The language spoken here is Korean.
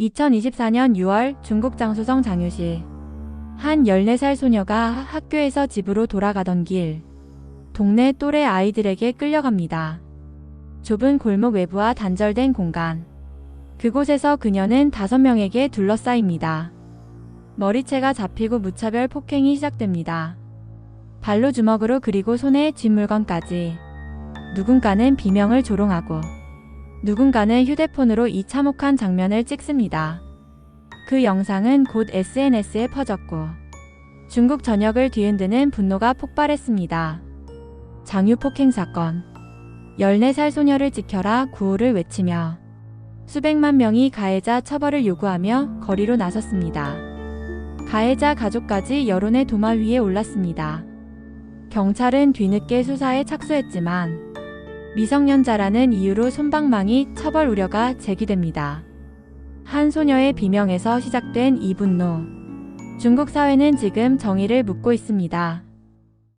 2024년 6월 중국 장소성 장유시 한 14살 소녀가 학교에서 집으로 돌아가던 길 동네 또래 아이들에게 끌려갑니다. 좁은 골목 외부와 단절된 공간 그곳에서 그녀는 다섯 명에게 둘러싸입니다. 머리채가 잡히고 무차별 폭행이 시작됩니다. 발로 주먹으로 그리고 손에 뒷물건까지 누군가는 비명을 조롱하고 누군가는 휴대폰으로 이 참혹한 장면을 찍습니다. 그 영상은 곧 SNS에 퍼졌고 중국 전역을 뒤흔드는 분노가 폭발했습니다. 장유 폭행 사건 14살 소녀를 지켜라 구호를 외치며 수백만 명이 가해자 처벌을 요구하며 거리로 나섰습니다. 가해자 가족까지 여론의 도마 위에 올랐습니다. 경찰은 뒤늦게 수사에 착수했지만 미성년자라는 이유로 손방망이 처벌 우려가 제기됩니다. 한 소녀의 비명에서 시작된 이 분노. 중국 사회는 지금 정의를 묻고 있습니다.